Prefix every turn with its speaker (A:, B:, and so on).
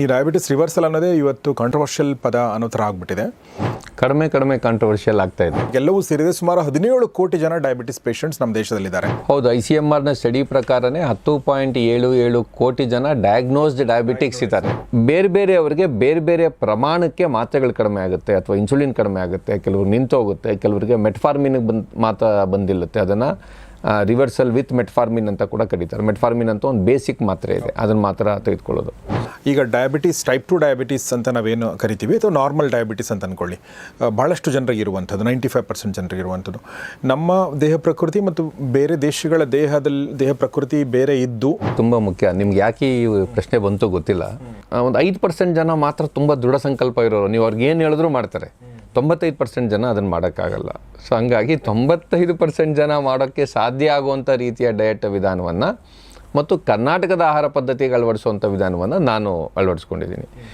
A: ಈ diabetes reversal ಅನ್ನೋದೇ ಇವತ್ತು ಕಾಂಟ್ರವರ್ಷಿಯಲ್ ಪದ ಅನ್ನೋ ಥರ ಆಗ್ಬಿಟ್ಟಿದೆ.
B: ಕಡಿಮೆ ಕಡಿಮೆ ಕಾಂಟ್ರವರ್ಷಿಯಲ್ ಆಗ್ತಾ ಇದೆ.
A: ಎಲ್ಲವೂ ಸೇರಿದೆ. ಸುಮಾರು ಹದಿನೇಳು ಕೋಟಿ ಜನ ಡಯಾಬಿಟಿಸ್ ಪೇಷಂಟ್ಸ್ ನಮ್ಮ ದೇಶದಲ್ಲಿದ್ದಾರೆ.
B: ಹೌದು ಐ ಸಿ ಎಂ ಆರ್ನ ಸ್ಟಡಿ ಪ್ರಕಾರನೇ ಹತ್ತು ಪಾಯಿಂಟ್ ಏಳು ಏಳು ಕೋಟಿ ಜನ ಡಯಾಗ್ನೋಸ್ಡ್ ಡಯಾಬಿಟಿಕ್ಸ್ ಇದ್ದಾರೆ. ಬೇರೆ ಬೇರೆ ಅವರಿಗೆ ಬೇರೆ ಬೇರೆ ಪ್ರಮಾಣಕ್ಕೆ ಮಾತ್ರೆಗಳು ಕಡಿಮೆ ಆಗುತ್ತೆ ಅಥವಾ ಇನ್ಸುಲಿನ್ ಕಡಿಮೆ ಆಗುತ್ತೆ ಕೆಲವರು ನಿಂತೋಗುತ್ತೆ ಕೆಲವರಿಗೆ ಮೆಟ್ಫಾರ್ಮಿನ್ ಬಂದು ಮಾತ್ರ ಬಂದಿಲ್ಲತ್ತೆ. ಅದನ್ನು ರಿವರ್ಸಲ್ ವಿತ್ ಮೆಟ್ಫಾರ್ಮಿನ್ ಅಂತ ಕೂಡ ಕರೀತಾರೆ. ಮೆಟ್ಫಾರ್ಮಿನ್ ಅಂತ ಒಂದು ಬೇಸಿಕ್ ಮಾತ್ರೆ ಇದೆ. ಅದನ್ನು ಮಾತ್ರ ತೆಗೆದುಕೊಳ್ಳೋದು.
A: ಈಗ ಡಯಾಬಿಟೀಸ್ ಟೈಪ್ ಟು ಡಯಾಬಿಟೀಸ್ ಅಂತ ನಾವೇನು ಕರಿತೀವಿ? ಅಥವಾ ನಾರ್ಮಲ್ ಡಯಾಬಿಟೀಸ್ ಅಂತ ಅಂದ್ಕೊಳ್ಳಿ ಭಾಳಷ್ಟು ಜನರಿಗೆ ಇರುವಂಥದ್ದು ನೈಂಟಿ ಫೈವ್ ಪರ್ಸೆಂಟ್ ಜನರಿಗೆ ಇರುವಂಥದ್ದು. ನಮ್ಮ ದೇಹ ಪ್ರಕೃತಿ ಮತ್ತು ಬೇರೆ ದೇಶಗಳ ದೇಹದಲ್ಲಿ ದೇಹ ಪ್ರಕೃತಿ ಬೇರೆ ಇದ್ದು
B: ತುಂಬ ಮುಖ್ಯ. ನಿಮ್ಗೆ ಯಾಕೆ ಈ ಪ್ರಶ್ನೆ ಬಂತು ಗೊತ್ತಿಲ್ಲ. ಒಂದು ಐದು ಪರ್ಸೆಂಟ್ ಜನ ಮಾತ್ರ ತುಂಬ ದೃಢ ಸಂಕಲ್ಪ ಇರೋರು. ನೀವು ಅವ್ರಿಗೆ ಏನು ಹೇಳಿದ್ರು ಮಾಡ್ತಾರೆ. ತೊಂಬತ್ತೈದು ಪರ್ಸೆಂಟ್ ಜನ ಅದನ್ನು ಮಾಡೋಕ್ಕಾಗಲ್ಲ. ಸೊ ಹಂಗಾಗಿ ತೊಂಬತ್ತೈದು ಪರ್ಸೆಂಟ್ ಜನ ಮಾಡೋಕ್ಕೆ ಸಾಧ್ಯ ಆಗುವಂಥ ರೀತಿಯ ಡಯಟ್ ವಿಧಾನವನ್ನು ಮತ್ತು ಕರ್ನಾಟಕದ ಆಹಾರ ಪದ್ಧತಿಗೆ ಅಳವಡಿಸುವಂಥ ವಿಧಾನವನ್ನು ನಾನು ಅಳವಡಿಸ್ಕೊಂಡಿದ್ದೀನಿ.